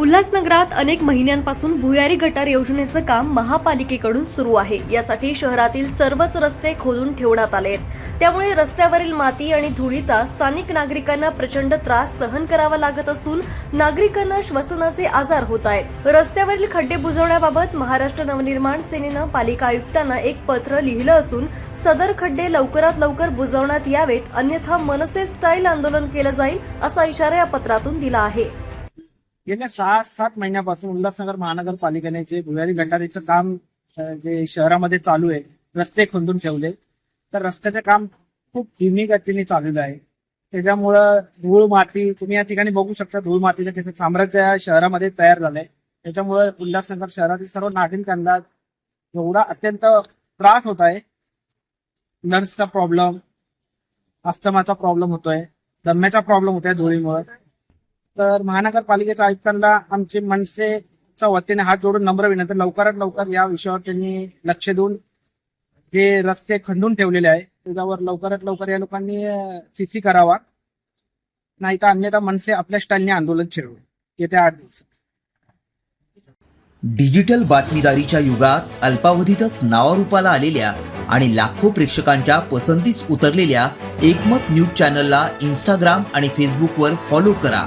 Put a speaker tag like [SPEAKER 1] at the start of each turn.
[SPEAKER 1] उल्हासनगरात अनेक महिन्यांपासून भुयारी गटार योजनेचं काम महापालिकेकडून सुरू आहे. यासाठी शहरातील सर्वच रस्ते खोदून ठेवण्यात आले आहेत. त्यामुळे रस्त्यावरील माती आणि धुळीचा स्थानिक नागरिकांना प्रचंड त्रास सहन करावा लागत असून नागरिकांना श्वसनाचे आजार होत आहेत. रस्त्यावरील खड्डे बुजवण्याबाबत महाराष्ट्र नवनिर्माण सेनेनं पालिका आयुक्तांना एक पत्र लिहिलं असून सदर खड्डे लवकरात लवकर बुजवण्यात यावेत अन्यथा मनसे स्टाईल आंदोलन केलं जाईल असा इशारा या पत्रातून दिला आहे.
[SPEAKER 2] गेल्या सहा सात महिन्यापासून उल्हासनगर महानगरपालिकेने जे भुयारी गटारीचं काम जे शहरामध्ये चालू आहे रस्ते खोदून ठेवले. तर रस्त्याचे काम खूप धीमी गतीने चाललेलं आहे. त्याच्यामुळं धूळ माती तुम्ही या ठिकाणी बघू शकता धूळ मातीचं तिथे साम्राज्य या शहरामध्ये तयार झालंय. त्याच्यामुळं उल्हासनगर शहरातील सर्व नागरिकांना एवढा अत्यंत त्रास होत आहे. नर्सचा प्रॉब्लेम अस्थमाचा प्रॉब्लेम होतोय दम्याचा प्रॉब्लेम होतोय धुळीमुळे. तर महानगरपालिकेच्या आयुक्तांना आमचे मनसेच्या वतीने हात जोडून नम्र विनंती. लवकरात लवकर या विषयावर त्यांनी लक्ष देऊन जे रस्ते खंडून ठेवलेले आहे त्याच्यावर लवकरात लवकर या लोकांनी सीसी करावा. नाही तर अन्यथा मनसे आपल्या स्टाईलने आंदोलन छेडू. येत्या आठ दिवसात.
[SPEAKER 3] डिजिटल बातमीदारीच्या युगात अल्पावधीतच नावारूपाला आलेल्या आणि लाखो प्रेक्षकांच्या पसंतीस उतरलेल्या एकमत न्यूज चॅनलला इंस्टाग्राम आणि फेसबुकवर फॉलो करा.